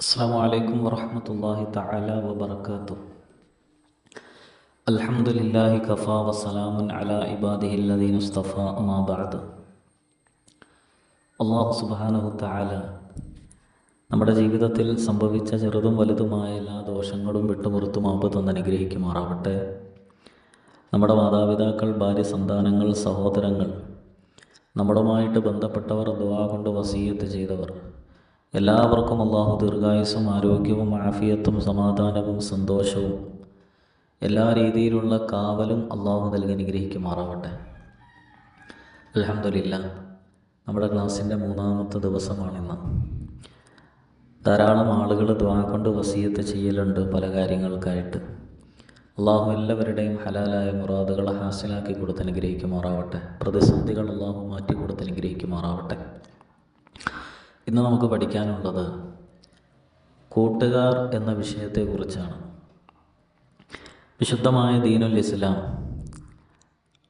അസ്സാം വലൈക്കും വറഹമത്തല്ലാഹി തല വബർക്കാത്തു അൽഹംദുലില്ലാഹി കഫ വസ്സലാമുൻ അല ഇബാദിഹി മുസ്തഫ ഉസ്തഫ അള്ളാഹു സുബ്ഹാനഹു തആല നമ്മുടെ ജീവിതത്തിൽ സംഭവിച്ച ചെറുതും വലുതുമായ എല്ലാ ദോഷങ്ങളും വിട്ടുപുറത്തും ആപത്തൊന്ന് അനുഗ്രഹിക്കുമാറാവട്ടെ. നമ്മുടെ മാതാപിതാക്കൾ ഭാര്യ സന്താനങ്ങൾ സഹോദരങ്ങൾ നമ്മളുമായിട്ട് ബന്ധപ്പെട്ടവർ ദുവാ കൊണ്ട് വസീയത്ത് ചെയ്തവർ എല്ലാവർക്കും അള്ളാഹു ദീർഘായുസും ആരോഗ്യവും ആഫിയത്തും സമാധാനവും സന്തോഷവും. എല്ലാ രീതിയിലുള്ള കാവലും അള്ളാഹു നൽകി അനുഗ്രഹിക്കുമാറാവട്ടെ. അലഹമില്ല നമ്മുടെ ക്ലാസ്സിന്റെ മൂന്നാമത്തെ ദിവസമാണിന്ന്. ധാരാളം ആളുകൾ ദ്വാ കൊണ്ട് വസീയത്ത് ചെയ്യലുണ്ട് പല കാര്യങ്ങൾക്കായിട്ട്. അള്ളാഹു എല്ലാവരുടെയും ഹലാലായ മുറാദുകൾ ഹാസിലാക്കി കൊടുത്ത് അനുഗ്രഹിക്കുമാറാവട്ടെ. പ്രതിസന്ധികൾ അള്ളാഹു മാറ്റി കൊടുത്ത് അനുഗ്രഹിക്കുമാറാവട്ടെ. ഇന്ന് നമുക്ക് പഠിക്കാനുള്ളത് കൂട്ടുകാർ എന്ന വിഷയത്തെക്കുറിച്ചാണ്. വിശുദ്ധമായ ദീനുൽ ഇസ്ലാം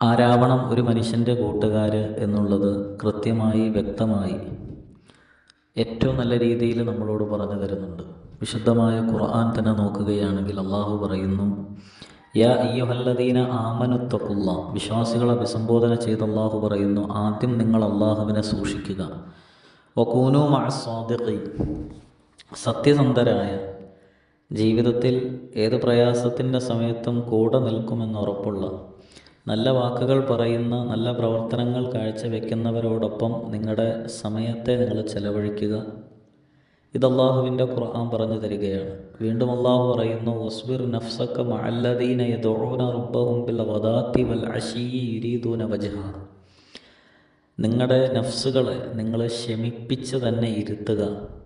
ആരാവണം ഒരു മനുഷ്യന്റെ കൂട്ടുകാർ എന്നുള്ളത് കൃത്യമായി വ്യക്തമായി ഏറ്റവും നല്ല രീതിയിൽ നമ്മളോട് പറഞ്ഞു തരുന്നുണ്ട്. വിശുദ്ധമായ ഖുർആൻ തന്നെ നോക്കുകയാണെങ്കിൽ അള്ളാഹു പറയുന്നു യാ അയ്യുഹല്ലദീന ആമനുത്തക്കുള്ള വിശ്വാസികളെ അഭിസംബോധന ചെയ്ത് അള്ളാഹു പറയുന്നു ആദ്യം നിങ്ങൾ അള്ളാഹുവിനെ സൂക്ഷിക്കുക വക്കൂനു മാസ്വാദിക്കി സത്യസന്ധരായ ജീവിതത്തിൽ ഏത് പ്രയാസത്തിന്റെ സമയത്തും കൂടെ നിൽക്കുമെന്ന് ഉറപ്പുള്ള നല്ല വാക്കുകൾ പറയുന്ന നല്ല പ്രവർത്തനങ്ങൾ കാഴ്ചവെക്കുന്നവരോടൊപ്പം നിങ്ങളുടെ സമയത്തെ നിങ്ങൾ ചെലവഴിക്കുക. ഇത് അള്ളാഹുവിന്റെ ഖുർആൻ പറഞ്ഞു തരികയാണ്. വീണ്ടും അള്ളാഹു പറയുന്നു വസ്ബിർ നഫ്സക്ക മഅല്ലദീന യദഊന റബ്ബഹും ബിൽ വദാത്തി വൽ അശീരി യുരീദൂന വജ്ഹ. നിങ്ങളുടെ നഫ്സുകളെ നിങ്ങൾ ക്ഷമിപ്പിച്ച് തന്നെ ഇരുത്തുക.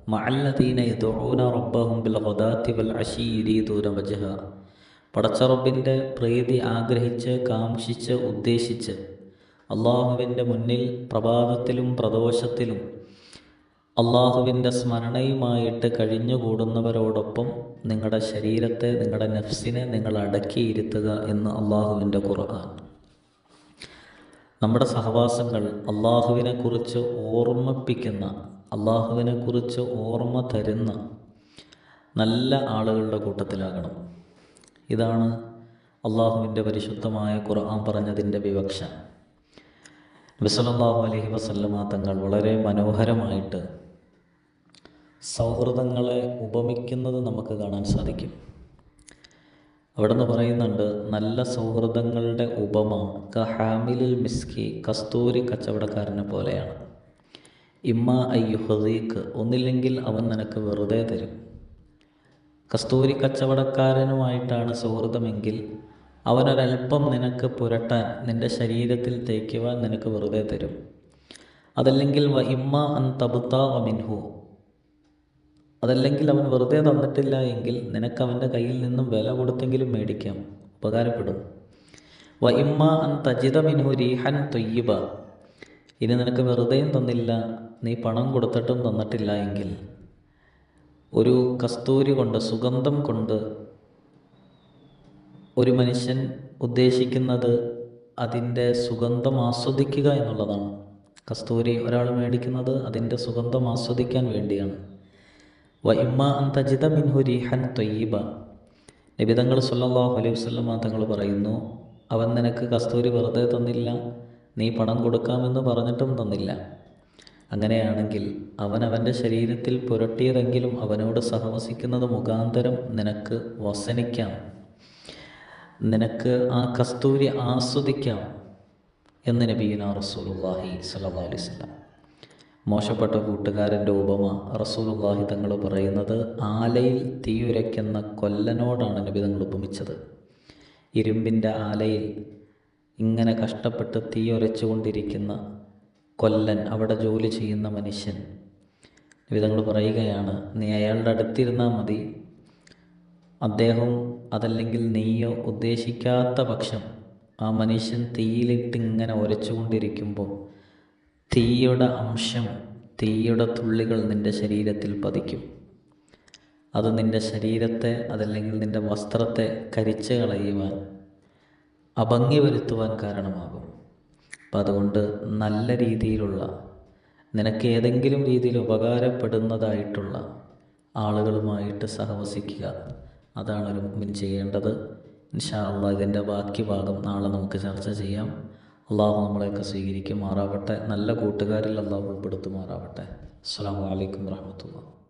മഅല്ലദീന യദഊന റബ്ബഹും ബിൽ പടച്ചറബിന്റെ പ്രീതി ആഗ്രഹിച്ച് കാംക്ഷിച്ച് ഉദ്ദേശിച്ച് അള്ളാഹുവിന്റെ മുന്നിൽ പ്രഭാതത്തിലും പ്രദോഷത്തിലും അള്ളാഹുവിന്റെ സ്മരണയുമായിട്ട് കഴിഞ്ഞുകൂടുന്നവരോടൊപ്പം നിങ്ങളുടെ ശരീരത്തെ നിങ്ങളുടെ നഫ്സിനെ നിങ്ങൾ അടക്കിയിരുത്തുക എന്ന് അള്ളാഹുവിന്റെ ഖുർആൻ. നമ്മുടെ സഹവാസങ്ങൾ അള്ളാഹുവിനെക്കുറിച്ച് ഓർമ്മിപ്പിക്കുന്ന അള്ളാഹുവിനെക്കുറിച്ച് ഓർമ്മ തരുന്ന നല്ല ആളുകളുടെ കൂട്ടത്തിലാകണം. ഇതാണ് അള്ളാഹുവിന്റെ പരിശുദ്ധമായ ഖുർആൻ പറഞ്ഞതിന്റെ വിവക്ഷ. നബിസല്ലാഹു അലഹി വസല്ലമ തങ്ങൾ വളരെ മനോഹരമായിട്ട് സൗഹൃദങ്ങളെ ഉപമിക്കുന്നത് നമുക്ക് കാണാൻ സാധിക്കും. അവിടെ നിന്ന് പറയുന്നുണ്ട് നല്ല സൗഹൃദങ്ങളുടെ ഉപമ ഹാമിലിൽ മിസ്കി കസ്തൂരി കച്ചവടക്കാരനെ പോലെയാണ്. ഇമ്മ അയ്യുഹദീക്ക് ഒന്നില്ലെങ്കിൽ അവൻ നിനക്ക് വെറുതെ തരും. കസ്തൂരി കച്ചവടക്കാരനുമായിട്ടാണ് സൗഹൃദമെങ്കിൽ അവനൊരൽപ്പം നിനക്ക് പുരട്ടാൻ നിന്റെ ശരീരത്തിൽ തേക്കുവാൻ നിനക്ക് വെറുതെ തരും. അതല്ലെങ്കിൽ വ ഇമ്മ അൻ തബുത്ത വ മിൻഹു അതല്ലെങ്കിൽ അവൻ വെറുതെ തന്നിട്ടില്ല എങ്കിൽ നിനക്ക് അവന്റെ കയ്യിൽ നിന്നും വില കൊടുത്തെങ്കിലും മേടിക്കാം. ഉപകാരപ്പെടും. വ ഇമ്മ അൻ തജിത മിൻഹു റീഹൻ തൊയ്യബ. ഇനി നിനക്ക് വെറുതെയും തന്നില്ല നീ പണം കൊടുത്തിട്ടും തന്നിട്ടില്ല എങ്കിൽ. ഒരു കസ്തൂരി കൊണ്ട് സുഗന്ധം കൊണ്ട് ഒരു മനുഷ്യൻ ഉദ്ദേശിക്കുന്നത് അതിന്റെ സുഗന്ധം ആസ്വദിക്കുക എന്നുള്ളതാണ്. കസ്തൂരി ഒരാൾ മേടിക്കുന്നത് അതിന്റെ സുഗന്ധം ആസ്വദിക്കാൻ വേണ്ടിയാണ്. വ അന്തജിത മിൻഹു രീഹൻ തൊയ്യബ. നിബിതങ്ങൾ സല്ലാഹു അലൈഹി വസ്ലമ തങ്ങൾ പറയുന്നു അവൻ നിനക്ക് കസ്തൂരി വെറുതെ തന്നില്ല നീ പണം കൊടുക്കാമെന്ന് പറഞ്ഞിട്ടും തന്നില്ല. അങ്ങനെയാണെങ്കിൽ അവൻ അവന്റെ ശരീരത്തിൽ പുരട്ടിയതെങ്കിലും അവനോട് സഹവസിക്കുന്നത് മുഖാന്തരം നിനക്ക് വസനിക്കാം. നിനക്ക് ആ കസ്തൂരി ആസ്വദിക്കാം. എന്ന് നബീന റസൂലുല്ലാഹി സല്ലാ അലൈവല്ലാം മോശപ്പെട്ട കൂട്ടുകാരന്റെ ഉപമ റസൂലുള്ളാഹി തങ്ങൾ പറയുന്നത് ആലയിൽ തീയുരയ്ക്കുന്ന കൊല്ലനോടാണ് നബി തങ്ങൾ ഉപമിച്ചത്. ഇരുമ്പിന്റെ ആലയിൽ ഇങ്ങനെ കഷ്ടപ്പെട്ട് തീയൊരച്ചുകൊണ്ടിരിക്കുന്ന കൊല്ലൻ അവിടെ ജോലി ചെയ്യുന്ന മനുഷ്യൻ. നബി തങ്ങൾ പറയുകയാണ് നീ അയാളുടെ അടുത്തിരുന്നാൽ മതി. അദ്ദേഹം അതല്ലെങ്കിൽ നീയോ ഉദ്ദേശിക്കാത്ത പക്ഷം ആ മനുഷ്യൻ തീയിലിട്ട് ഇങ്ങനെ ഉരച്ചുകൊണ്ടിരിക്കുമ്പോൾ തീയുടെ അംശം തീയുടെ തുള്ളികൾ നിന്റെ ശരീരത്തിൽ പതിക്കും. അത് നിന്റെ ശരീരത്തെ അതല്ലെങ്കിൽ നിന്റെ വസ്ത്രത്തെ കരിച്ച് കളയുവാൻ അഭംഗി വരുത്തുവാൻ കാരണമാകും. അപ്പം അതുകൊണ്ട് നല്ല രീതിയിലുള്ള നിനക്ക് ഏതെങ്കിലും രീതിയിൽ ഉപകാരപ്പെടുന്നതായിട്ടുള്ള ആളുകളുമായിട്ട് സഹവസിക്കുക. അതാണ് ഒരു മുമ്പിൻ ചെയ്യേണ്ടത്. ഇൻഷാ അള്ളാഹ് ഇതിന്റെ ബാക്കി ഭാഗം നാളെ നമുക്ക് ചർച്ച ചെയ്യാം. അള്ളാഹു നമ്മളെയൊക്കെ സ്വീകരിക്കുമാറാവട്ടെ. നല്ല കൂട്ടുകാരിൽ അള്ളാഹു ഉൾപ്പെടുത്തുമാറാവട്ടെ. അസ്സാം വലൈക്കും വാഹമത്തുള്ള